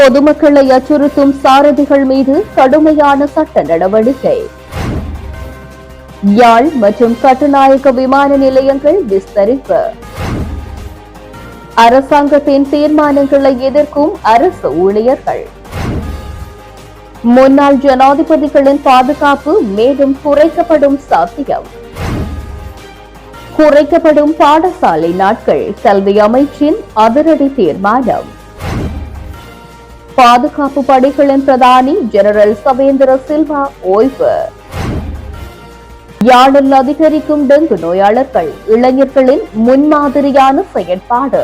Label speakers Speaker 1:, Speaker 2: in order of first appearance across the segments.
Speaker 1: பொதுமக்களை அச்சுறுத்தும் சாரதிகள் மீது கடுமையான சட்ட நடவடிக்கை. யாழ் மற்றும் கட்டுநாயக்க விமான நிலையங்கள் விஸ்தரிப்பு. அரசாங்கத்தின் தீர்மானங்களை எதிர்க்கும் அரசு ஊழியர்கள். முன்னாள் ஜனாதிபதிகளின் பாதுகாப்பு மேலும் குறைக்கப்படும் சாத்தியம். குறைக்கப்படும் பாடசாலை நாட்கள் கல்வி அமைச்சின் அதிரடி தீர்மானம். பாதுகாப்பு படைகளின் பிரதானி ஜெனரல் சவேந்திர சில்வா ஓய்வு. யாழில் அதிகரிக்கும் டெங்கு நோயாளர்கள் இளைஞர்களின் முன்மாதிரியான செயற்பாடு.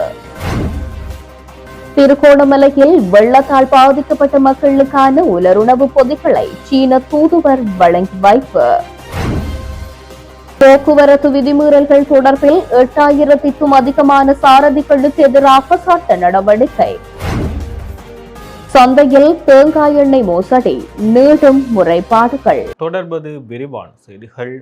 Speaker 1: திருகோணமலையில் வெள்ளத்தால் பாதிக்கப்பட்ட மக்களுக்கான உலருணவு பொதிகளை சீன தூதுவர் வழங்கி வைப்பு. போக்குவரத்து விதிமீறல்கள் தொடர்பில் எட்டாயிரத்திற்கும் அதிகமான சாரதிகளுக்கு எதிராக சட்ட நடவடிக்கை. சந்தையில் தேங்காய் எண்ணெய் மோசடி நீளும் முறைப்பாடுகள்.
Speaker 2: தொடர்பது விரிவான செய்திகள்.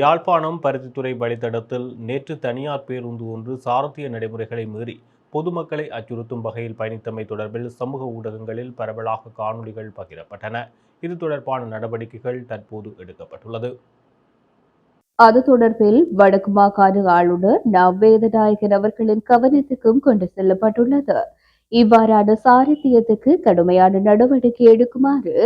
Speaker 2: யாழ்ப்பாணம் பருத்தித்துறை வழித்தடத்தில் நேற்று தனியார் பேருந்து ஒன்று சாரத்திய நடைமுறைகளை மீறி பொதுமக்களை அச்சுறுத்தும் வகையில் பயணித்தமை தொடர்பில் சமூக ஊடகங்களில் பரவலாக காணொளிகள் பகிரப்பட்டன. இது தொடர்பான நடவடிக்கைகள் தற்போது எடுக்கப்பட்டுள்ளது.
Speaker 1: அது தொடர்பில் வடக்கு மாகாண ஆளுநர் நவ்வேதநாயகன் அவர்களின் கவனத்துக்கும் கொண்டு செல்லப்பட்டுள்ளது. இவ்வாறான சாரதியத்துக்கு கடுமையான நடவடிக்கை எடுக்குமாறு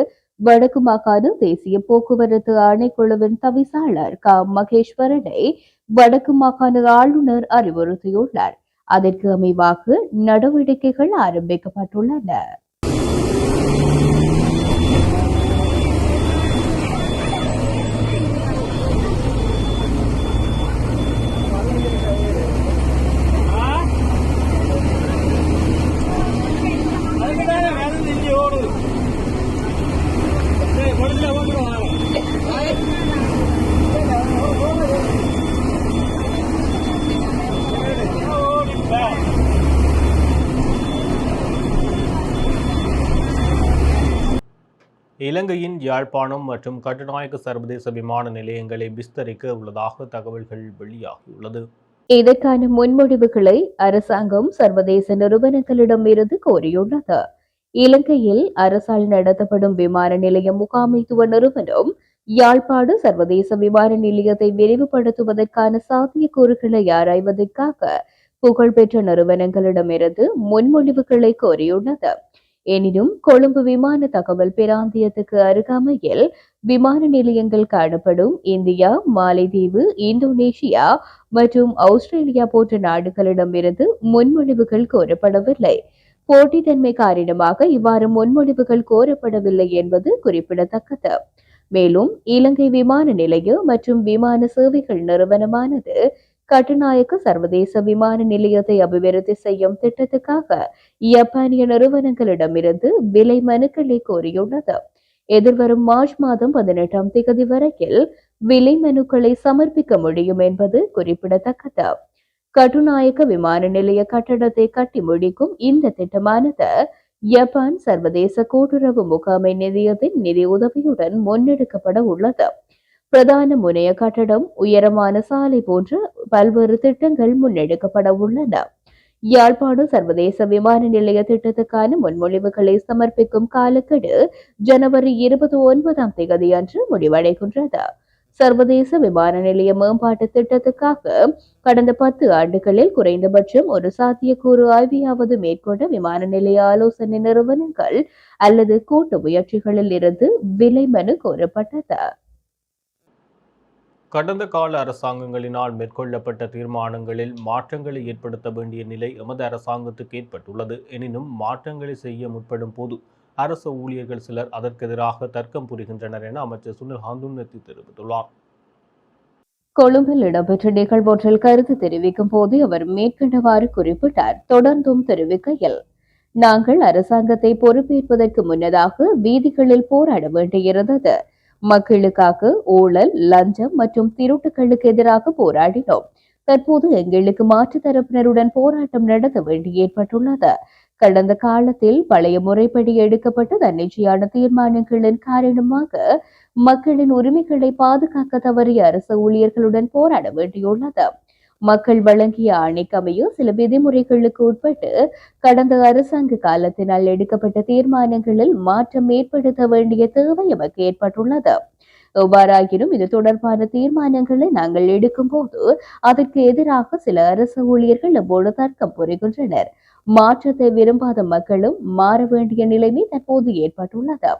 Speaker 1: வடக்கு மாகாண தேசிய போக்குவரத்து ஆணைக்குழுவின் தவிசாளர் க. மகேஸ்வரனை வடக்கு மாகாண ஆளுநர் அறிவுறுத்தியுள்ளார். அதற்கு அமைவாக நடவடிக்கைகள் ஆரம்பிக்கப்பட்டுள்ளன.
Speaker 2: இலங்கையின் யாழ்ப்பாணம் மற்றும் கட்டுநாயக்க சர்வதேச விமான நிலையங்களை விஸ்தரிக்க உள்ளதாக தகவல்கள் வெளியாகியுள்ளது.
Speaker 1: இதற்கான முன்மொழிவுகளை அரசாங்கம் சர்வதேச நிறுவனங்களிடமிருந்து கோரியுள்ளது. இலங்கையில் அரசால் நடத்தப்படும் விமான நிலைய முகாமைத்துவ நிறுவனம் யாழ்ப்பாடு சர்வதேச விமான நிலையத்தை விரிவுபடுத்துவதற்கான சாத்தியக்கூறுகளை ஆராய்வதற்காக புகழ்பெற்ற நிறுவனங்களிடமிருந்து முன்மொழிவுகளை கோரியுள்ளது. எனினும் கொழும்பு விமான தகவல் பிராந்தியத்துக்கு அருகாமையில் விமான நிலையங்கள் காணப்படும் இந்தியா மாலைதீவு இந்தோனேஷியா மற்றும் ஆஸ்திரேலியா போன்ற நாடுகளிடமிருந்து முன்மொழிவுகள் கோரப்படவில்லை. போட்டித்தன்மை காரணமாக இவ்வாறு முன்மொழிவுகள் கோரப்படவில்லை என்பது குறிப்பிடத்தக்கது. மேலும் இலங்கை விமான நிலைய மற்றும் விமான சேவைகள் நிறுவனமானது கட்டுநாயக்க சர்வதேச விமான நிலையத்தை அபிவிருத்தி செய்யும் திட்டத்துக்காக ஜப்பானிய நிறுவனங்களிடமிருந்து விலை மனுக்களை கோரியுள்ளது. எதிர்வரும் மார்ச் மாதம் பதினெட்டாம் தேதி வரையில் விலை மனுக்களை சமர்ப்பிக்க முடியும் என்பது குறிப்பிடத்தக்கது. கட்டுநாயக்க விமான நிலைய கட்டடத்தை கட்டி முடிக்கும் இந்த திட்டமானது ஜப்பான் சர்வதேச கூட்டுறவு முகாமை நிதியத்தின் நிதி உதவியுடன் முன்னெடுக்கப்பட உள்ளது. பிரதான முனைய கட்டடம் உயரமான சாலை போன்ற பல்வேறு திட்டங்கள் முன்னெடுக்கப்பட உள்ளன. யாழ்ப்பாணம் சர்வதேச விமான நிலைய திட்டத்துக்கான முன்மொழிவுகளை சமர்ப்பிக்கும் காலக்கெடு ஜனவரி இருபத்தி ஒன்பதாம் தேதி அன்று முடிவடைகின்றது. சர்வதேச விமான நிலைய மேம்பாட்டு திட்டத்துக்காக கடந்த பத்து ஆண்டுகளில் குறைந்தபட்சம் ஒரு சாத்தியக்கூறு ஆய்வையாவது மேற்கொண்ட விமான நிலைய ஆலோசனை நிறுவனங்கள் அல்லது கூட்டு முயற்சிகளில் இருந்து விலை மனு கோரப்பட்டது.
Speaker 2: கடந்த கால அரசாங்கங்களினால் மேற்கொள்ளப்பட்ட தீர்மானங்களில் மாற்றங்களை ஏற்படுத்த வேண்டிய நிலை எமது அரசாங்கத்துக்கு ஏற்பட்டுள்ளது. எனினும் மாற்றங்களை செய்ய முற்படும் போது அரசு ஊழியர்கள் சிலர் அதற்கெதிராக தர்க்கம் புரிகின்றனர் என அமைச்சர் சுனில் ஹந்துன்னத்தி தெரிவித்துள்ளார்.
Speaker 1: கொழும்பில் இடம்பெற்ற நிகழ்வொன்றில் கருத்து தெரிவிக்கும் போது அவர் மேற்கண்டவாறு குறிப்பிட்டார். தொடர்ந்தும் தெரிவிக்கையில் நாங்கள் அரசாங்கத்தை பொறுப்பேற்பதற்கு முன்னதாக வீதிகளில் போராட வேண்டியிருந்தது. மக்களுக்காக ஊழல் லஞ்சம் மற்றும் திருட்டுகளுக்கு எதிராக போராடினோம். தற்போது எங்களுக்கு மாற்று தரப்பினருடன் போராட்டம் நடத்த வேண்டி ஏற்பட்டுள்ளது. கடந்த காலத்தில் பழைய முறைப்படி எடுக்கப்பட்ட தன்னிச்சையான தீர்மானங்களின் காரணமாக மக்களின் உரிமைகளை பாதுகாக்க தவறிய அரசு ஊழியர்களுடன் போராட வேண்டியுள்ளது. மக்கள் வழங்கிய ஆணைக்கமைய சில விதிமுறைகளுக்கு உட்பட்டு கடந்த அரசாங்க காலத்தினால் எடுக்கப்பட்ட தீர்மானங்களில் மாற்றம் ஏற்படுத்த வேண்டிய தேவை எமக்கு ஏற்பட்டுள்ளது. எவ்வாறாயினும் இது தொடர்பான தீர்மானங்களை நாங்கள் எடுக்கும்போது அதற்கு எதிராக சில அரசு ஊழியர்கள் நம்மோடு தர்க்கம் புரிகின்றனர். மாற்றத்தை விரும்பாத மக்களும் மாற வேண்டிய நிலைமை தற்போது ஏற்பட்டுள்ளது.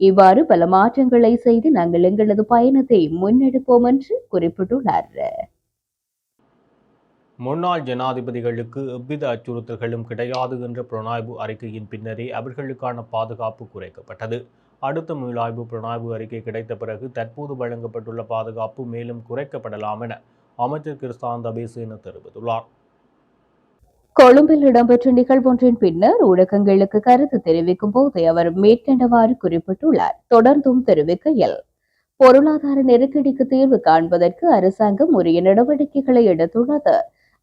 Speaker 1: இவ்வாறு பல மாற்றங்களை செய்து நாங்கள் எங்களது பயணத்தை முன்னெடுப்போம் என்று குறிப்பிட்டுள்ளார்.
Speaker 2: முன்னாள் ஜனாதிபதிகளுக்கு எவ்வித அச்சுறுத்தல்களும் கிடையாது என்ற புலனாய்வு அறிக்கையின் பின்னரே அவர்களுக்கான பாதுகாப்பு குறைக்கப்பட்டது. அடுத்த மீளாய்வு புலனாய்வு அறிக்கை கிடைத்த பிறகு தற்போது வழங்கப்பட்டுள்ள பாதுகாப்பு மேலும் குறைக்கப்படலாம் என அமைச்சர் கிறிஸ்தான் தபேசேன தெரிவித்துள்ளார்.
Speaker 1: கொழும்பில் இடம்பெற்ற நிகழ்வொன்றின் பின்னர் ஊடகங்களுக்கு கருத்து தெரிவிக்கும் போது அவர் மேற்கண்டவாறு குறிப்பிட்டுள்ளார். தொடர்ந்தும் தெரிவிக்கையில் பொருளாதார நெருக்கடிக்கு தீர்வு காண்பதற்கு அரசாங்கம் உரிய நடவடிக்கைகளை எடுத்துள்ளது.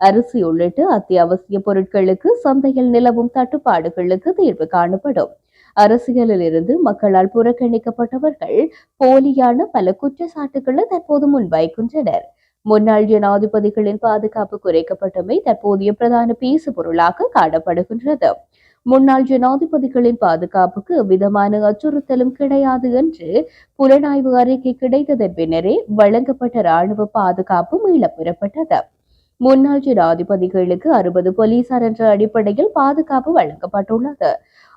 Speaker 1: அரிசி உள்ளிட்ட அத்தியாவசிய பொருட்களுக்கு சந்தையில் நிலவும் தட்டுப்பாடுகளுக்கு தீர்வு காணப்படும். அரசியலில் இருந்து மக்களால் புறக்கணிக்கப்பட்டவர்கள் போலியான பல குற்றச்சாட்டுகளை தற்போது முன்வைக்கின்றனர். முன்னாள் ஜனாதிபதிகளின் பாதுகாப்பு குறைக்கப்பட்டமை தற்போதைய பிரதான பேசு பொருளாக காணப்படுகின்றது. முன்னாள் ஜனாதிபதிகளின் பாதுகாப்புக்கு விதமான அச்சுறுத்தலும் கிடையாது என்று புலனாய்வு அறிக்கை கிடைத்ததன் பின்னரே வழங்கப்பட்ட ராணுவ பாதுகாப்பு மீளப் பெறப்பட்டது. முன்னாள் ஜனாதிபதிகளுக்கு அறுபது போலீசார் என்ற அடிப்படையில் பாதுகாப்பு வழங்கப்பட்டுள்ளது.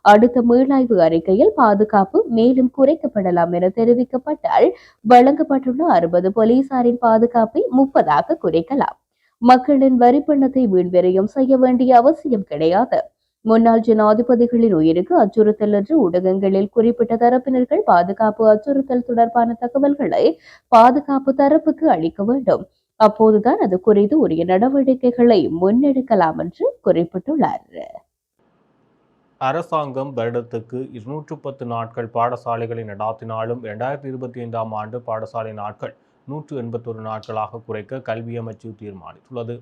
Speaker 1: அடுத்த மீளாய்வு அறிக்கையில் பாதுகாப்பு மேலும் குறைக்கப்படலாம் என தெரிவிக்கப்பட்டால் வழங்கப்பட்டுள்ள அறுபது போலீசாரின் பாதுகாப்பை முப்பதாக குறைக்கலாம். மக்களின் வரிப்பணத்தை வீண்விரயம் செய்ய வேண்டிய அவசியம் கிடையாது. முன்னாள் ஜனாதிபதிகளின் உயிருக்கு அச்சுறுத்தல் என்று ஊடகங்களில் குறிப்பிட்ட தரப்பினர்கள் பாதுகாப்பு அச்சுறுத்தல் தொடர்பான தகவல்களை பாதுகாப்பு தரப்புக்கு அளிக்க வேண்டும். அப்போதுதான் அது குறித்து உரிய நடவடிக்கைகளை முன்னெடுக்கலாம் என்று குறிப்பிட்டுள்ளார்.
Speaker 2: அரசாங்கம் வருடத்துக்கு இருநூற்று பத்து நாட்கள் பாடசாலைகளை நடாத்தினாலும் இரண்டாயிரத்தி இருபத்தி ஐந்தாம் ஆண்டு பாடசாலை நாட்கள் நூற்று எண்பத்தொரு நாட்களாக குறைக்க கல்வி அமைச்சு தீர்மானித்துள்ளது.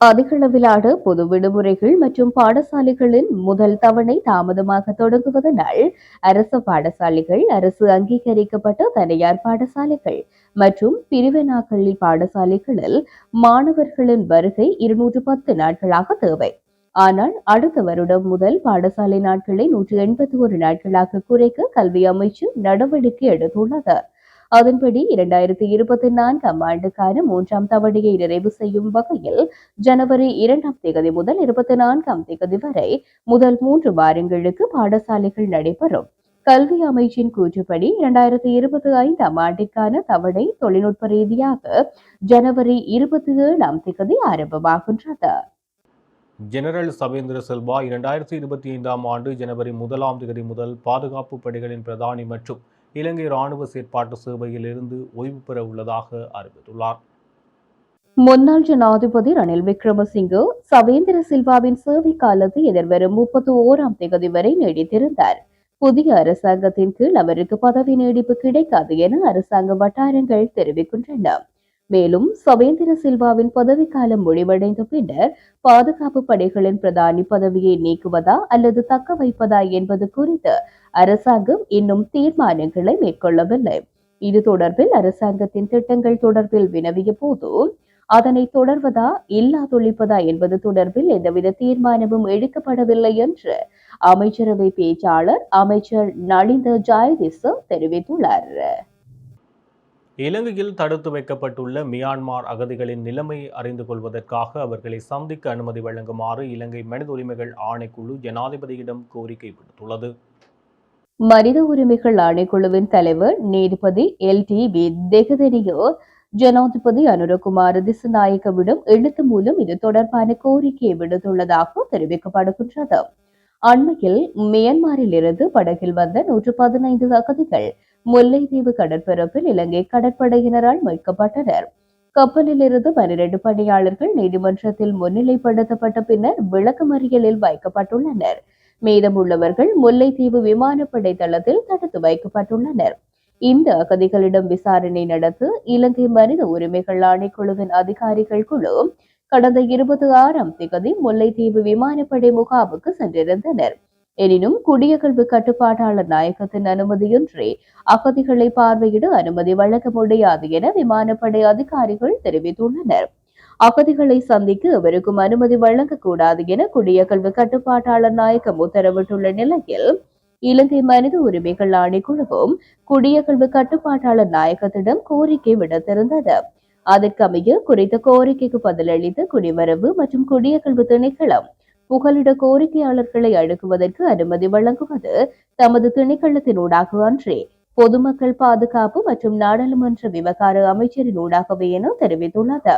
Speaker 1: அதிகளவிலான பொது விடுமுறைகள் மற்றும் பாடசாலைகளின் முதல் தவணை தாமதமாக தொடங்குவதனால் அரசு பாடசாலைகள் அரசு அங்கீகரிக்கப்பட்ட தனியார் பாடசாலைகள் மற்றும் பிரிவினாக்களில் பாடசாலைகளில் மாணவர்களின் வருகை இருநூற்று பத்து நாட்களாக தேவை. ஆனால் அடுத்த வருடம் முதல் பாடசாலை நாட்களை நூற்று எண்பத்தி ஒரு நாட்களாக குறைக்க கல்வி அமைச்சு நடவடிக்கை எடுத்துள்ளது. அதன்படி இரண்டாயிரத்தி இருபத்தி நான்காம் ஆண்டுக்கான மூன்றாம் தவணையை நிறைவு செய்யும் வகையில் ஜனவரி இரண்டாம் தேதி முதல் இருபத்தி நான்காம் தேதி வரை முதல் மூன்று வாரங்களுக்கு பாடசாலைகள் நடைபெறும். கல்வி அமைச்சின் கூற்றுப்படி இரண்டாயிரத்தி இருபத்தி ஐந்தாம் ஆண்டிற்கான தவணை தொழில்நுட்ப ரீதியாக ஜனவரி இருபத்தி ஏழாம் தேதி ஆரம்பமாகின்றது.
Speaker 2: ஜெனரல் சவேந்திர செல்வா இரண்டாயிரத்தி இருபத்தி ஐந்தாம் ஆண்டு ஜனவரி முதலாம் தேதி முதல் பாதுகாப்பு படைகளின் பிரதானி மற்றும் இலங்கை ராணுவ செயற்பாட்டு சேவையில் இருந்து ஓய்வு பெற உள்ளதாக அறிவித்துள்ளார்.
Speaker 1: முன்னாள் ஜனாதிபதி ரணில் விக்ரமசிங்கே சவேந்திர சில்வாவின் சேவை காலத்தை எதிர்வரும் முப்பத்தி ஓராம் தேதி வரை நீடித்திருந்தார். புதிய அரசாங்கத்தின் கீழ் அவருக்கு பதவி நீடிப்பு கிடைக்காது என அரசாங்க வட்டாரங்கள் தெரிவிக்கின்றன. மேலும் சவேந்திர சில்வாவின் பதவிக்காலம் முடிவடைந்த பின்னர் பாதுகாப்பு படைகளின் பிரதானி பதவியை நீக்குவதா அல்லது தக்க வைப்பதா என்பது குறித்து அரசாங்கம் இன்னும் தீர்மானங்களை மேற்கொள்ளவில்லை. இது தொடர்பில் அரசாங்கத்தின் திட்டங்கள் தொடர்பில் வினவிய போது அதனை தொடர்வதா இல்லாதொழிப்பதா என்பது தொடர்பில் எந்தவித தீர்மானமும் எடுக்கப்படவில்லை என்று அமைச்சரவை பேச்சாளர் அமைச்சர் நளிந்த ஜாயதிசம் தெரிவித்துள்ளார்.
Speaker 2: இலங்கையில் தடுத்து வைக்கப்பட்டுள்ள மியான்மார் அகதிகளின் நிலைமையை அறிந்து கொள்வதற்காக அவர்களை சந்திக்க அனுமதி வழங்குமாறு இலங்கை மனித உரிமைகள் ஆணைக்குழு ஜனாதிபதியிடம் கோரிக்கை விடுத்துள்ளது.
Speaker 1: மனித உரிமைகள் ஆணைக்குழுவின் தலைவர் நீதிபதி எல் டி பி தெகதனியோ ஜனாதிபதி அனுரகுமார் திசுநாயக்கவிடம் எழுத்து மூலம் இது தொடர்பான கோரிக்கையை விடுத்துள்ளதாக தெரிவிக்கப்படுகின்றது. அண்மையில் மியான்மரில் இருந்து படகில் வந்த நூற்று பதினைந்து அகதிகள் முல்லைத்தீவு கடற்பரப்பில் இலங்கை கடற்படையினரால் மீட்கப்பட்டனர். கப்பலில் இருந்து பனிரெண்டு பணியாளர்கள் நீதிமன்றத்தில் முன்னிலைப்படுத்தப்பட்ட பின்னர் விளக்கமறியலில் வைக்கப்பட்டுள்ளனர். மீதமுள்ளவர்கள் முல்லைத்தீவு விமானப்படை தளத்தில் தடுத்து வைக்கப்பட்டுள்ளனர். இந்த அகதிகளிடம் விசாரணை நடத்த இலங்கை மனித உரிமைகள் ஆணைக்குழுவின் அதிகாரிகள் குழு கடந்த இருபத்தி ஆறாம் திகதி முல்லைத்தீவு விமானப்படை முகாமுக்கு சென்றிருந்தனர். எனினும் குடியகல்வு கட்டுப்பாட்டாளர் நாயகத்தின் அனுமதியின்றி அகதிகளை பார்வையிட அனுமதி வழங்க முடியாது என விமானப்படை அதிகாரிகள் தெரிவித்துள்ளனர். அகதிகளை சந்திக்க எவருக்கும் அனுமதி வழங்கக்கூடாது என குடியகல்வு கட்டுப்பாட்டாளர் நாயகம் உத்தரவிட்டுள்ள நிலையில் இலங்கை மனித உரிமைகள் ஆணைக்குழுவும் குடியகல்வு கட்டுப்பாட்டாளர் நாயகத்திடம் கோரிக்கை விடுத்திருந்தது. அதற்கமைய குறித்த கோரிக்கைக்கு பதிலளித்த குடிவரவு மற்றும் குடியகல்வு திணைக்களம் புகலிட கோரிக்கையாளர்களை அணுகுவதற்கு அனுமதி வழங்குவது தமது திணைக்களத்தினூடாக அன்றே. பொதுமக்கள் பாதுகாப்பு மற்றும் நாடாளுமன்ற விவகார அமைச்சரின் ஊடாகவே என தெரிவித்துள்ளது.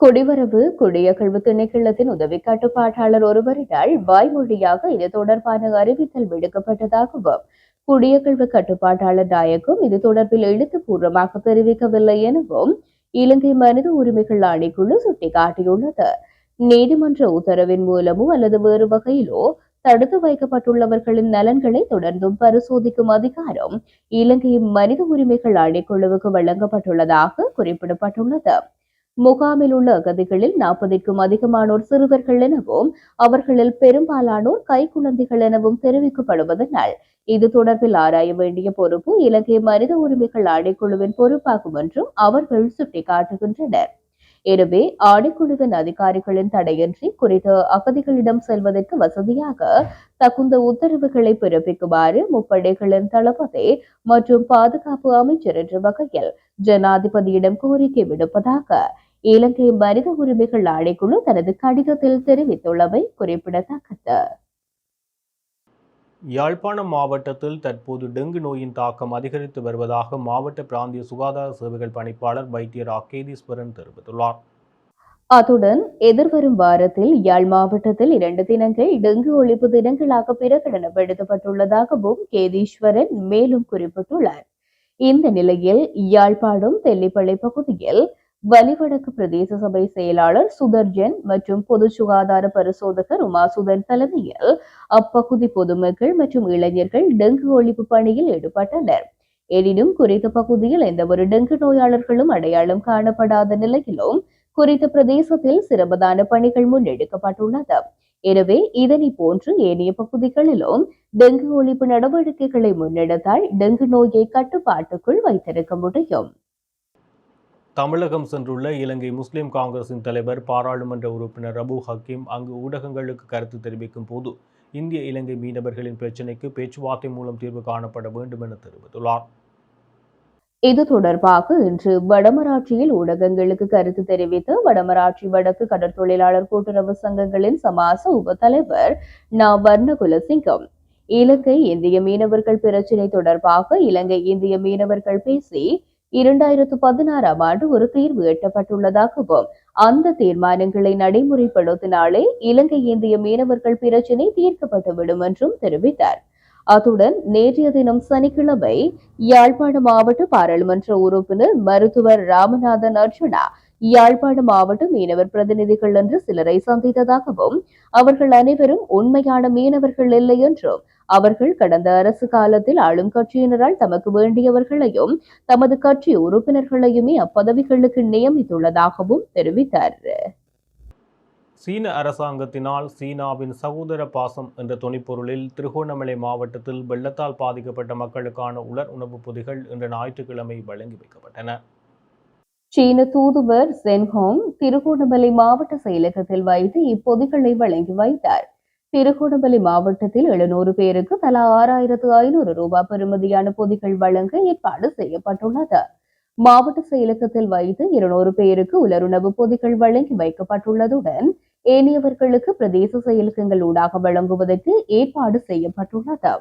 Speaker 1: குடிவரவு குடியகழ்வு திணைக்களத்தின் உதவி கட்டுப்பாட்டாளர் ஒருவரினால் வாய்மொழியாக இது தொடர்பான அறிவித்தல் விடுக்கப்பட்டதாகவும் குடியகழ்வு கட்டுப்பாட்டாளர் நாயகம் இது தொடர்பில் எழுத்துப்பூர்வமாக தெரிவிக்கவில்லை எனவும் இலங்கை மனித உரிமைகள் ஆணைக்குழு சுட்டிக்காட்டியுள்ளது. நீதிமன்ற உத்தரவின் மூலமோ அல்லது வேறு வகையிலோ தடுத்து வைக்கப்பட்டுள்ளவர்களின் நலன்களை தொடர்ந்தும் பரிசோதிக்கும் அதிகாரம் இலங்கை மனித உரிமைகள் ஆணைக்குழுவுக்கு வழங்கப்பட்டுள்ளதாக குறிப்பிடப்பட்டுள்ளது. முகாமில் உள்ள அகதிகளில் நாற்பதுக்கும் அதிகமானோர் சிறுவர்கள் எனவும் அவர்களில் பெரும்பாலானோர் கைக்குழந்தைகள் எனவும் தெரிவிக்கப்படுவதனால் இது தொடர்பில் ஆராய வேண்டிய பொறுப்பு இலங்கை மனித உரிமைகள் ஆணைக்குழுவின் பொறுப்பாகும் என்றும் அவர்கள் சுட்டிக்காட்டுகின்றனர். எனவே ஆணைக்குழுவின் அதிகாரிகளின் தடையின்றி குறித்த அகதிகளிடம் செல்வதற்கு வசதியாக தகுந்த உத்தரவுகளை பிறப்பிக்குமாறு முப்படைகளின் தளபதி மற்றும் பாதுகாப்பு அமைச்சர் என்ற வகையில் ஜனாதிபதியிடம் கோரிக்கை விடுப்பதாக இலங்கை மனித உரிமைகள் ஆணைக்குழு தனது கடிதத்தில் தெரிவித்துள்ளமை குறிப்பிடத்தக்கது.
Speaker 2: யாழ்ப்பாணம் மாவட்டத்தில் தற்போது டெங்கு நோயின் தாக்கம் அதிகரித்து வருவதாக மாவட்ட பிராந்திய சுகாதார சேவைகள் பணிப்பாளர் வைத்தியர் அகேதீஸ்வரன் தெரிவித்துள்ளார்.
Speaker 1: அத்துடன் எதிர்வரும் வாரத்தில் யாழ் மாவட்டத்தில் இரண்டு தினங்கள் டெங்கு ஒழிப்பு தினங்களாக பிரகடனப்படுத்தப்பட்டுள்ளதாகவும் கேதீஸ்வரன் மேலும் குறிப்பிட்டுள்ளார். இந்த நிலையில் யாழ்ப்பாணம் தெல்லிப்பளை பகுதியில் வலிவடக்கு பிரதேச சபை செயலாளர் சுதர்ஜன் மற்றும் பொது சுகாதார பரிசோதகர் உமாசுதன் தலைமையில் அப்பகுதி பொதுமக்கள் மற்றும் இளைஞர்கள் டெங்கு ஒழிப்பு பணியில் ஈடுபட்டனர். எனினும் குறித்த பகுதியில் எந்த ஒரு டெங்கு நோயாளர்களும் அடையாளம் காணப்படாத நிலையிலும் குறித்த பிரதேசத்தில் சிரமதான பணிகள் முன்னெடுக்கப்பட்டுள்ளது. எனவே இதனை போன்று ஏனைய பகுதிகளிலும் டெங்கு ஒழிப்பு நடவடிக்கைகளை முன்னெடுத்தால் டெங்கு நோயை கட்டுப்பாட்டுக்குள் வைத்திருக்க முடியும்.
Speaker 2: தமிழகம் சென்றுள்ள இலங்கை முஸ்லிம் காங்கிரசின் தலைவர் பாராளுமன்ற உறுப்பினர் ரபு ஹக்கீம் அங்கு ஊடகங்களுக்கு கருத்து தெரிவிக்கும் போது இந்திய இலங்கை மீனவர்களின் பிரச்சினைக்கு பேச்சுவார்த்தை மூலம் தீர்வு காணப்பட வேண்டும் என தெரிவித்துள்ளார்.
Speaker 1: இது தொடர்பாக இன்று வடமராட்சியில் ஊடகங்களுக்கு கருத்து தெரிவித்த வடமராட்சி வடக்கு கடற்தொழிலாளர் கூட்டுறவு சங்கங்களின் சமாச உப தலைவர் நா. வர்ணகுலசிங்கம் இலங்கை இந்திய மீனவர்கள் பிரச்சினை தொடர்பாக இலங்கை இந்திய மீனவர்கள் பேசி இரண்டாயிரத்து பதினாறாம் ஆண்டு ஒரு தீர்வு எட்டப்பட்டுள்ளதாகவும் அந்த தீர்மானங்களை நடைமுறைப்படுத்தினாலே இலங்கை இந்திய மீனவர்கள் பிரச்சினை தீர்க்கப்பட்டுவிடும் என்றும் தெரிவித்தார். அத்துடன் நேற்றைய தினம் சனிக்கிழமை யாழ்ப்பாண மாவட்ட பாராளுமன்ற உறுப்பினர் மருத்துவர் ராமநாதன் அர்ஜுனா யாழ்ப்பாண மாவட்ட மீனவர் பிரதிநிதிகள் என்று சிலரை சந்தித்ததாகவும் அவர்கள் அனைவரும் உண்மையான மீனவர்கள் இல்லை என்றும் அவர்கள் கடந்த அரசு காலத்தில் ஆளும் கட்சியினரால் தமக்கு வேண்டியவர்களையும் தமது கட்சி உறுப்பினர்களையுமே அப்பதவிகளுக்கு நியமித்துள்ளதாகவும் தெரிவித்தார்.
Speaker 2: சீன அரசாங்கத்தினால் சீனாவின் சகோதர பாசம் என்ற துணைப்பொருளில் திருகோணமலை மாவட்டத்தில் வெள்ளத்தால் பாதிக்கப்பட்ட மக்களுக்கான உலர் உணவுப் பொதிகள் இன்று ஞாயிற்றுக்கிழமை வழங்கி வைக்கப்பட்டன.
Speaker 1: சீன தூதுவர் சென்ஹோங் திருகோணமலை மாவட்ட செயலகத்தில் வைத்து இப்பொதிகளை வழங்கி வைத்தார். திருகோணமலை மாவட்டத்தில் எழுநூறு பேருக்கு தலா ஆறாயிரத்து ஐநூறு ரூபாய் பெறுமதியான பொதிகள் வழங்க ஏற்பாடு செய்யப்பட்டுள்ளது. மாவட்ட செயலகத்தில் வைத்து இருநூறு பேருக்கு உலருணவு பொதிகள் வழங்கி வைக்கப்பட்டுள்ளதுடன் ஏனையவர்களுக்கு பிரதேச செயலகங்கள் ஊடாக வழங்குவதற்கு ஏற்பாடு செய்யப்பட்டுள்ளது.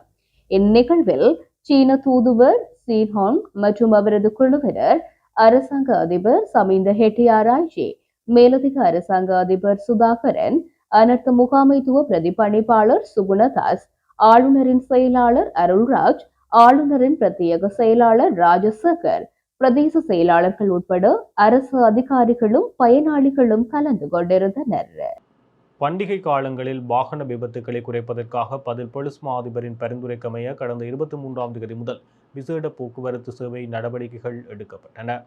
Speaker 1: இந்நிகழ்வில் சீன தூதுவர் சீஹாங் மற்றும் அவரது குழுவினர் அரசாங்க அதிபர் சமீந்த ஹெட்டியாராய்ச்சி மேலதிக அரசாங்க அதிபர் சுதாகரன் அனர்த்த முகாமைத்துவ பிரதிபணிப்பாளர் சுகுணதாஸ் ஆளுநரின் செயலாளர் அருள்ராஜ் ஆளுநரின் பிரத்யேக செயலாளர் ராஜசேகர் பிரதேச செயலாளர்கள் உட்பட அரசு அதிகாரிகளும் பயனாளிகளும் கலந்து கொண்டிருந்தனர்.
Speaker 2: பண்டிகை காலங்களில் வாகன விபத்துக்களை குறைப்பதற்காக பதில் பொலிஸ் மா அதிபரின் பரிந்துரைக்கமைய கடந்த இருபத்தி மூன்றாம் தேதி முதல் விசேட போக்குவரத்து சேவை நடவடிக்கைகள் எடுக்கப்பட்டன.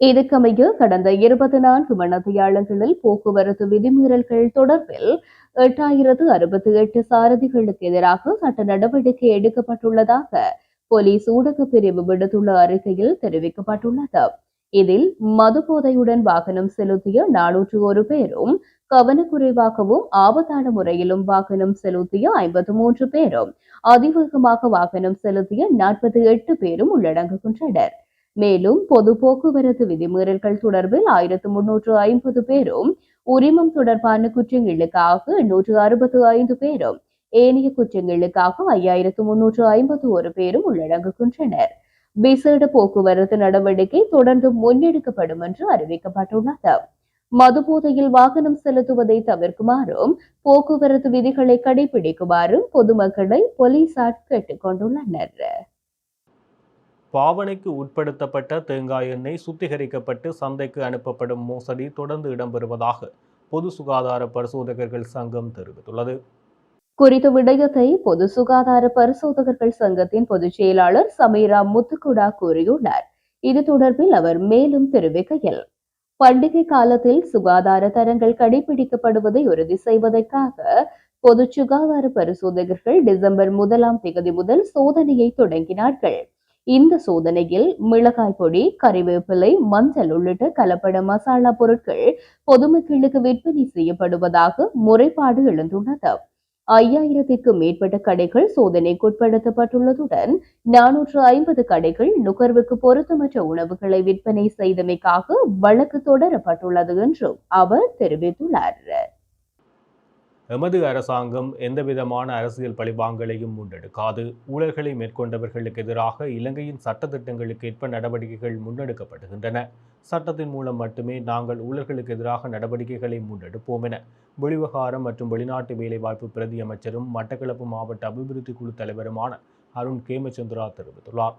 Speaker 1: இதுக்கமைய கடந்த இருபத்தி நான்கு மணத்தியாளர்களில் போக்குவரத்து விதிமீறல்கள் தொடர்பில் எட்டாயிரத்து அறுபத்தி எட்டு சாரதிகளுக்கு எதிராக சட்ட நடவடிக்கை எடுக்கப்பட்டுள்ளதாக போலீஸ் ஊடக பிரிவு விடுத்துள்ள அறிக்கையில் தெரிவிக்கப்பட்டுள்ளது. இதில் மதுபோதையுடன் வாகனம் செலுத்திய நானூற்று ஒரு பேரும் கவனக்குறைவாகவும் ஆபத்தான முறையிலும் வாகனம் செலுத்திய ஐம்பத்து மூன்று பேரும் அதிவேகமாக வாகனம் செலுத்திய நாற்பத்தி எட்டு பேரும் உள்ளடங்குகின்றனர். மேலும் பொது போக்குவரத்து விதிமீறல்கள் தொடர்பில் ஆயிரத்து முன்னூற்று ஐம்பது பேரும் உரிமம் தொடர்பான குற்றங்களுக்காக எண்ணூற்று அறுபத்து ஐந்து பேரும் ஏனைய குற்றங்களுக்காக ஐயாயிரத்து முன்னூற்று ஐம்பத்து ஒரு பேரும் உள்ளடங்குகின்றனர். விசேட போக்குவரத்து நடவடிக்கை தொடர்ந்து முன்னெடுக்கப்படும் என்று அறிவிக்கப்பட்டுள்ளது. மதுபோதையில் வாகனம் செலுத்துவதை தவிர்க்குமாறும் போக்குவரத்து விதிகளை கடைபிடிக்குமாறும் பொதுமக்களை போலீசார் கேட்டுக் கொண்டுள்ளனர்
Speaker 2: பாவனைக்கு உட்படுத்தப்பட்ட தேங்காய் எண்ணெய் சுத்திகரிக்கப்பட்டு சந்தைக்கு அனுப்பப்படும் மோசடி தொடர்ந்து இடம்பெறுவதாக பொது சுகாதார பரிசோதகர்கள் சங்கம் தெரிவித்துள்ளது.
Speaker 1: குறித்த விடயத்தை பொது சுகாதார பரிசோதகர்கள் சங்கத்தின் பொதுச் செயலாளர் சமீரா முத்துக்குடா கூறியுள்ளார். இது தொடர்பில் அவர் மேலும் தெரிவிக்கையில் பண்டிகை காலத்தில் சுகாதார தரங்கள் கடைபிடிக்கப்படுவதை உறுதி செய்வதற்காக பொது சுகாதார பரிசோதகர்கள் டிசம்பர் முதலாம் தேதி முதல் சோதனையை தொடங்கினார்கள். இந்த சோதனையில் மிளகாய் பொடி கறிவேப்பிலை மஞ்சள் உள்ளிட்ட கலப்பட மசாலா பொருட்கள் பொதுமக்களுக்கு விற்பனை செய்யப்படுவதாக முறைப்பாடு எழுந்துள்ளது. ஐயாயிரத்திற்கும் மேற்பட்ட கடைகள் சோதனைக்குட்படுத்தப்பட்டுள்ளதுடன் நானூற்று ஐம்பது கடைகள் நுகர்வுக்கு பொருத்தமற்ற உணவுகளை விற்பனை செய்தமைக்காக வழக்கு தொடரப்பட்டுள்ளது என்றும் அவர் தெரிவித்துள்ளார்.
Speaker 2: எமது அரசாங்கம் எந்தவிதமான அரசியல் பழிவாங்கலையும் முன்னெடுக்காது. ஊழல்களை மேற்கொண்டவர்களுக்கு எதிராக இலங்கையின் சட்டத்திட்டங்களுக்கு ஏற்ப நடவடிக்கைகள் முன்னெடுக்கப்படுகின்றன. சட்டத்தின் மூலம் மட்டுமே நாங்கள் ஊழல்களுக்கு எதிராக நடவடிக்கைகளை முன்னெடுப்போம் என வெளிவகாரம் மற்றும் வெளிநாட்டு வேலைவாய்ப்பு பிரதி அமைச்சரும் மட்டக்களப்பு மாவட்ட அபிவிருத்தி குழு தலைவருமான அருண் கேமச்சந்திரா தெரிவித்துள்ளார்.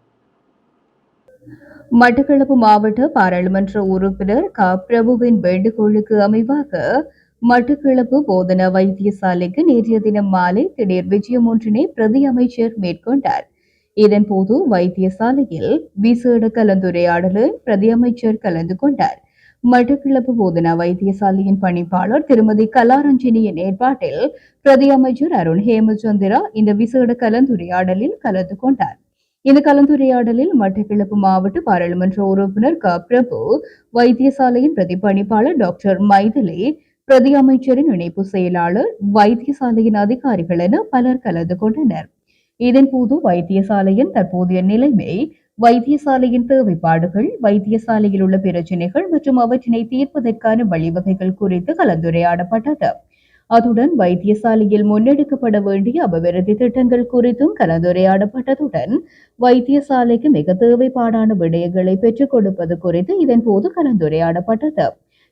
Speaker 1: மட்டக்களப்பு மாவட்ட பாராளுமன்ற உறுப்பினர் க. பிரபுவின் வேண்டுகோளுக்கு அமைவாக மட்டக்களப்பு போதனா வைத்தியசாலைக்கு நேற்றைய தினம் மாலை திடீர் விஜயம் ஒன்றினை பிரதி அமைச்சர் மேற்கொண்டார். இதன்போது வைத்தியசாலையில் விசேட கலந்துரையாடலில் பிரதி அமைச்சர் கலந்து கொண்டார். மட்டக்களப்பு போதனா வைத்தியசாலையின் பணிப்பாளர் திருமதி கலாரஞ்சினியின் ஏற்பாட்டில் பிரதி அமைச்சர் அருண் ஹேமச்சந்திரா இந்த விசேட கலந்துரையாடலில் கலந்து கொண்டார். இந்த கலந்துரையாடலில் மட்டக்கிழப்பு மாவட்ட பாராளுமன்ற உறுப்பினர் க. பிரபு வைத்தியசாலையின் பிரதிபலிப்பாளர் டாக்டர் மைதிலி பிரதி அமைச்சரின் இணைப்பு செயலாளர் வைத்தியசாலையின் அதிகாரிகள் என பலர் கலந்து கொண்டனர். இதன்போது வைத்தியசாலையின் தற்போதைய நிலைமை வைத்தியசாலையின் தேவைப்பாடுகள் வைத்தியசாலையில் உள்ள பிரச்சினைகள் மற்றும் அவற்றினை தீர்ப்பதற்கான வழிவகைகள் குறித்து கலந்துரையாடப்பட்டது. அத்துடன் வைத்தியசாலையில் முன்னெடுக்கப்பட வேண்டிய அபிவிருத்தி திட்டங்கள் குறித்தும் கலந்துரையாடப்பட்டதுடன் வைத்தியசாலைக்கு மிக தேவைப்பாடான விடயங்களை பெற்றுக் கொடுப்பது குறித்து இதன்போது கலந்துரையாடப்பட்டது.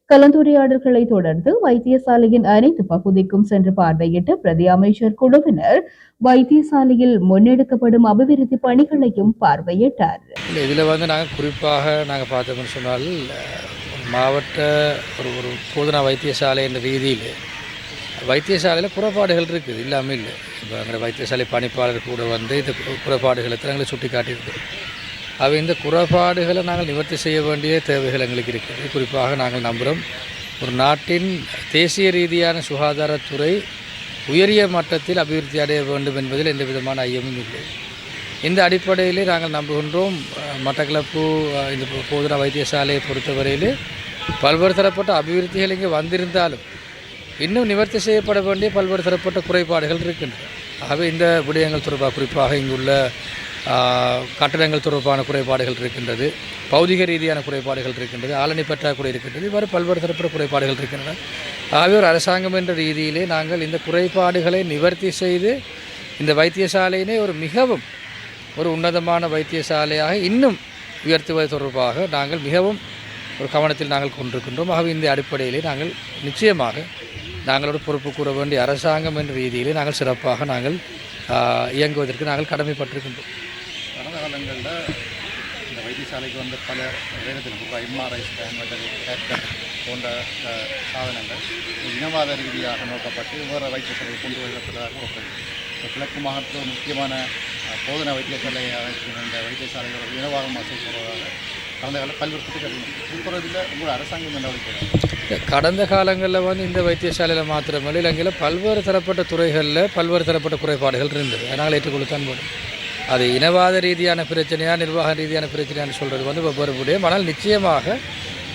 Speaker 1: கலந்துரையாடல்களை தொடர்ந்து வைத்தியசாலையின் அனைத்து பகுதிக்கும் சென்று பார்வையிட்ட பிரதி அமைச்சர் குழுவினர் வைத்தியசாலையில் முன்னெடுக்கப்படும் அபிவிருத்தி பணிகளையும் பார்வையிட்டார்.
Speaker 3: இதில் வந்து நாங்கள் குறிப்பாக நாங்கள் பார்த்தோம்னு சொன்னால் மாவட்ட ஒரு ஒரு போதனா வைத்தியசாலை என்ற ரீதியில் வைத்தியசாலையில் குறைபாடுகள் இருக்குது இல்லாமல் இல்லை. இப்போ எங்கள் வைத்தியசாலை பணிப்பாளர் கூட வந்து இந்த குறைபாடுகளை எங்களை சுட்டி காட்டியிருக்கு அவை இந்த குறைபாடுகளை நாங்கள் நிவர்த்தி செய்ய வேண்டிய தேவைகள் எங்களுக்கு இருக்குது. குறிப்பாக நாங்கள் நம்புகிறோம் ஒரு நாட்டின் தேசிய ரீதியான சுகாதாரத்துறை உயரிய மட்டத்தில் அபிவிருத்தி அடைய வேண்டும் என்பதில் எந்த விதமான ஐயமும் இல்லை. இந்த அடிப்படையிலே நாங்கள் நம்புகின்றோம் மட்டக்களப்பு இந்த போ- போதனா வைத்தியசாலையை பொறுத்தவரையில் பல்வேறு தரப்பட்ட அபிவிருத்திகள் இங்கே வந்திருந்தாலும் இன்னும் நிவர்த்தி செய்யப்பட வேண்டிய பல்வேறு தரப்பட்ட குறைபாடுகள் இருக்கின்றன. ஆகவே இந்த விடயங்கள் தொடர்பாக குறிப்பாக இங்குள்ள கட்டடங்கள் தொடர்பான குறைபாடுகள் இருக்கின்றது பௌதிக ரீதியான குறைபாடுகள் இருக்கின்றது ஆளணி பற்றாக்குறை இருக்கின்றது இவ்வாறு பல்வேறு தரப்பட்ட குறைபாடுகள் இருக்கின்றன. ஆகவே ஒரு அரசாங்கம் என்ற ரீதியிலே நாங்கள் இந்த குறைபாடுகளை நிவர்த்தி செய்து இந்த வைத்தியசாலையினை ஒரு மிகவும் ஒரு உன்னதமான வைத்தியசாலையாக இன்னும் உயர்த்துவது தொடர்பாக நாங்கள் மிகவும் ஒரு கவனத்தில் நாங்கள் கொண்டிருக்கின்றோம். ஆகவே இந்த அடிப்படையிலே நாங்கள் நிச்சயமாக நாங்களோட பொறுப்பு கூற வேண்டிய அரசாங்கம் என்ற ரீதியிலே நாங்கள் சிறப்பாக நாங்கள் இயங்குவதற்கு நாங்கள் கடமைப்பட்டிருக்கின்றோம்.
Speaker 4: கடந்த இந்த வைத்தியசாலைக்கு வந்த பல வேகத்தில் குறிப்பாக எம்ஆர்ஐ ஸ்கேன் மற்றது கேட்கட் போன்ற சாதனங்கள் இனவாத ரீதியாக நோக்கப்பட்டு வேறு வைத்தியசாலையை கொண்டு வருவதற்காக ஒரு இப்போ கிழக்கு மாகாணத்தில் முக்கியமான போதனை வைத்தியசாலை வைத்தியசாலையாக வைத்தியசாலைகளோட இந்த வைத்தியசாலைகள் ஒரு இனவாதமாக செயல்படுவதாக கடந்த கால பல்வேறு திட்டங்கள் இதுபோகிறதில் உங்களோட அரசாங்கம் நடவடிக்கை
Speaker 3: கடந்த காலங்களில் வந்து இந்த வைத்தியசாலையில் மாத்திரமல்ல இலங்கையில் பல்வேறு தரப்பட்ட துறைகளில் பல்வேறு தரப்பட்ட குறைபாடுகள் இருந்தது. அதனால் ஏற்றுக்கொள்ளத்தான் போடும் அது இனவாத ரீதியான பிரச்சனையாக நிர்வாக ரீதியான பிரச்சனையான்னு சொல்கிறது வந்து வெவ்வேறு முடியும் ஆனால் நிச்சயமாக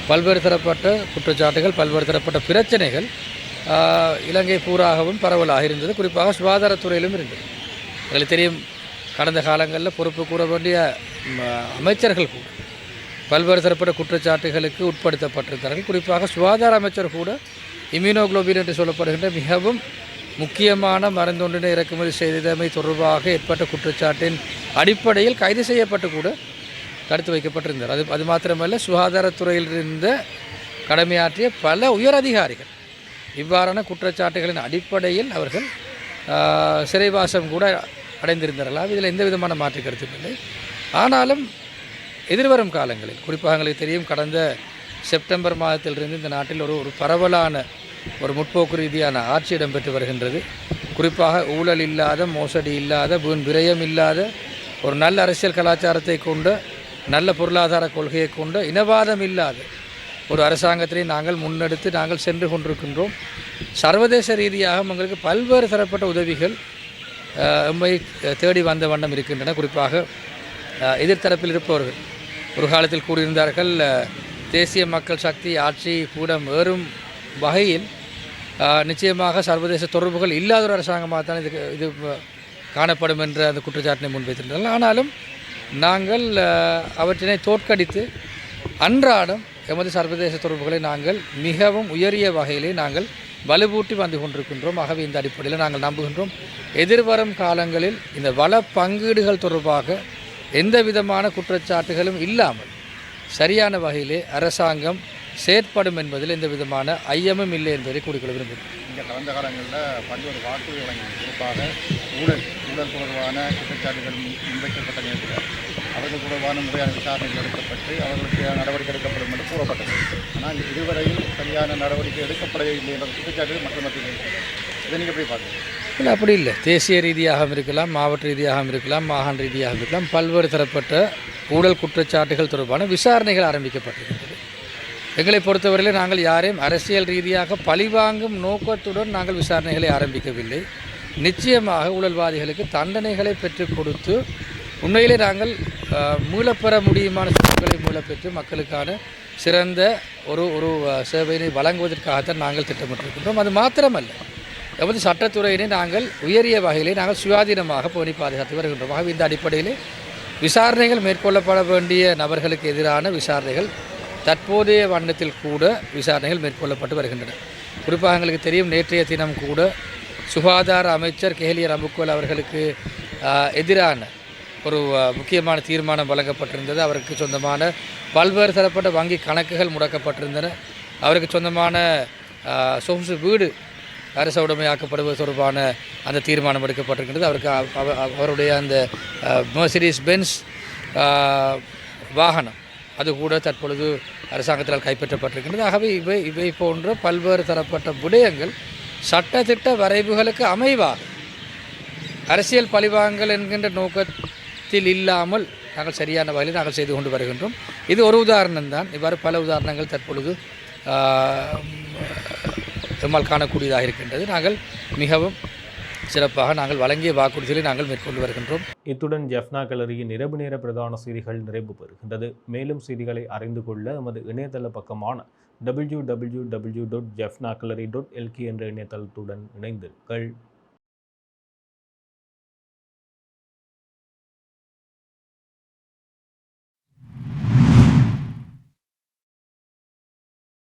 Speaker 3: பல்வேறு தரப்பட்ட குற்றச்சாட்டுகள் பல்வேறு தரப்பட்ட பிரச்சனைகள் இலங்கை பூராகவும் பரவலாக இருந்தது. குறிப்பாக சுகாதாரத்துறையிலும் இருந்தது. எங்களுக்கு தெரியும் கடந்த காலங்களில் பொறுப்பு கூற வேண்டிய அமைச்சர்கள் கூட பல்வேறு தரப்பட்ட குற்றச்சாட்டுகளுக்கு உட்படுத்தப்பட்டிருந்தார்கள். குறிப்பாக சுகாதார அமைச்சர் கூட இம்யூனோகுளோபின் என்று சொல்லப்படுகின்ற மிகவும் முக்கியமான மருந்தொன்றினை இறக்குமதி செய்தமை தொடர்பாக ஏற்பட்ட குற்றச்சாட்டின் அடிப்படையில் கைது செய்யப்பட்டு கூட தடுத்து வைக்கப்பட்டிருந்தார். அது அது மாத்திரமல்ல சுகாதாரத்துறையில் இருந்த கடமையாற்றிய பல உயர் அதிகாரிகள் இவ்வாறான குற்றச்சாட்டுகளின் அடிப்படையில் அவர்கள் சிறைவாசம் கூட அடைந்திருந்தார்களாம் இதில் எந்த விதமான மாற்று கருத்தும் இல்லை. ஆனாலும் எதிர்வரும் காலங்களில் குறிப்பாக எங்களுக்கு தெரியும் கடந்த செப்டம்பர் மாதத்திலிருந்து இந்த நாட்டில் ஒரு ஒரு பரவலான ஒரு முற்போக்கு ரீதியான ஆட்சி இடம்பெற்று வருகின்றது. குறிப்பாக ஊழல் இல்லாத மோசடி இல்லாத வீண் விரயம் இல்லாத ஒரு நல்ல அரசியல் கலாச்சாரத்தை கொண்ட நல்ல பொருளாதார கொள்கையை கொண்ட இனவாதம் இல்லாத ஒரு அரசாங்கத்தினை நாங்கள் முன்னெடுத்து நாங்கள் சென்று கொண்டிருக்கின்றோம். சர்வதேச ரீதியாக எங்களுக்கு பல்வேறு தரப்பட்ட உதவிகள் எம்மை தேடி வந்த வண்ணம் இருக்கின்றன. குறிப்பாக எதிர்த்தரப்பில் இருப்பவர்கள் ஒரு காலத்தில் கூறியிருந்தார்கள் தேசிய மக்கள் சக்தி ஆட்சி கூடம் ஏறும் வகையில் நிச்சயமாக சர்வதேச தொடர்புகள் இல்லாத ஒரு அரசாங்கமாக தான் இது இது காணப்படும் என்ற அந்த குற்றச்சாட்டினை முன்வைத்திருந்தார்கள். ஆனாலும் நாங்கள் அவற்றினை தோற்கடித்து அன்றாடம் எமது சர்வதேச தொடர்புகளை நாங்கள் மிகவும் உயரிய வகையிலே நாங்கள் வலுவூட்டி வந்து கொண்டிருக்கின்றோம். ஆகவே இந்த அடிப்படையில் நாங்கள் நம்புகின்றோம். எதிர்வரும் காலங்களில் இந்த வள பங்கீடுகள் தொடர்பாக எந்த விதமான குற்றச்சாட்டுகளும் இல்லாமல் சரியான வகையிலே அரசாங்கம் செயற்படும் என்பதில் எந்த விதமான ஐயமும் இல்லை என்பதை கூறிக்கொள்ள விரும்புகிறேன்.
Speaker 4: இந்த கடந்த காலங்களில் பல்வேறு வாக்குறுதி வழங்கி குறிப்பாக ஊழல் ஊழல் தொடர்பான குற்றச்சாட்டுகள் முன்- முன்வைக்கப்பட்ட நேரத்தில் அவர்கள் தொடர்பான முறையான விசாரணைகள் எடுக்கப்பட்டு அவர்களுக்கு நடவடிக்கை எடுக்கப்படும் என்று கூறப்பட்டது. ஆனால் இதுவரையில் சரியான நடவடிக்கை எடுக்கப்படவில்லை என்ற குற்றச்சாட்டுகள் மக்கள் மத்தியில். இதை நீங்கள் எப்படி பார்க்குறீங்க?
Speaker 3: இல்லை அப்படி இல்லை. தேசிய ரீதியாகவும் இருக்கலாம் மாவட்ட ரீதியாகவும் இருக்கலாம் மாகாண ரீதியாகவும் இருக்கலாம் பல்வேறு தரப்பட்ட ஊழல் குற்றச்சாட்டுகள் தொடர்பான விசாரணைகள் ஆரம்பிக்கப்பட்டிருக்கின்றது எங்களை பொறுத்தவரையில் நாங்கள் யாரையும் அரசியல் ரீதியாக பழிவாங்கும் நோக்கத்துடன் நாங்கள் விசாரணைகளை ஆரம்பிக்கவில்லை. நிச்சயமாக ஊழல்வாதிகளுக்கு தண்டனைகளை பெற்றுக் கொடுத்து உண்மையிலே நாங்கள் மீளப்பெற முடியுமான சொத்துக்களை மீளப்பெற்று மக்களுக்கான சிறந்த ஒரு ஒரு சேவையினை வழங்குவதற்காகத்தான் நாங்கள் திட்டமிட்டிருக்கின்றோம். அது மாத்திரமல்ல எமது சட்டத்துறையினை நாங்கள் உயரிய வகையிலே நாங்கள் சுயாதீனமாக பேணி பாதுகாத்து வருகின்றோம். ஆகவே இந்த அடிப்படையிலே விசாரணைகள் மேற்கொள்ளப்பட வேண்டிய நபர்களுக்கு எதிரான விசாரணைகள் தற்போதைய வண்ணத்தில் கூட விசாரணைகள் மேற்கொள்ளப்பட்டு வருகின்றன. குறிப்பாக எங்களுக்கு தெரியும் நேற்றைய தினம் கூட சுகாதார அமைச்சர் கேலிய ரம்புக்கோல் அவர்களுக்கு எதிரான ஒரு முக்கியமான தீர்மானம் வழங்கப்பட்டிருந்தது. அவருக்கு சொந்தமான பல்வேறு தரப்பட்ட வங்கி கணக்குகள் முடக்கப்பட்டிருந்தன. அவருக்கு சொந்தமான சொகுசு வீடு அரச உடைமையாக்கப்படுவது தொடர்பான அந்த தீர்மானம் எடுக்கப்பட்டிருக்கின்றது. அவருக்கு அவ- அவருடைய அந்த மெர்சிடிஸ் பென்ஸ் வாகனம் அது கூட தற்பொழுது அரசாங்கத்தால் கைப்பற்றப்பட்டிருக்கின்றது. ஆகவே இவை இவை போன்ற பல்வேறு தரப்பட்ட விடயங்கள் சட்டத்திட்ட வரைவுகளுக்கு அமைவாக அரசியல் பழிவாங்கல் என்கின்ற நோக்கத்தில் இல்லாமல் நாங்கள் சரியான வகையில் நாங்கள் செய்து கொண்டு வருகின்றோம். இது ஒரு உதாரணம் தான். இவ்வாறு பல உதாரணங்கள் தற்பொழுது நம்மால் காணக்கூடியதாக இருக்கின்றது. நாங்கள் மிகவும் சிறப்பாக நாங்கள் வழங்கிய வாக்குறுதிகளை நாங்கள் மேற்கொண்டு வருகின்றோம்.
Speaker 2: இத்துடன் ஜெஃப்னா கலரியின் இரவு நேர பிரதான செய்திகள் நிறைவு பெறுகின்றது. மேலும் செய்திகளை அறிந்து கொள்ள எமது இணையதள பக்கமான W W W dot Jaffna gallery dot LK என்ற இணையதளத்துடன் இணைந்திருங்கள்.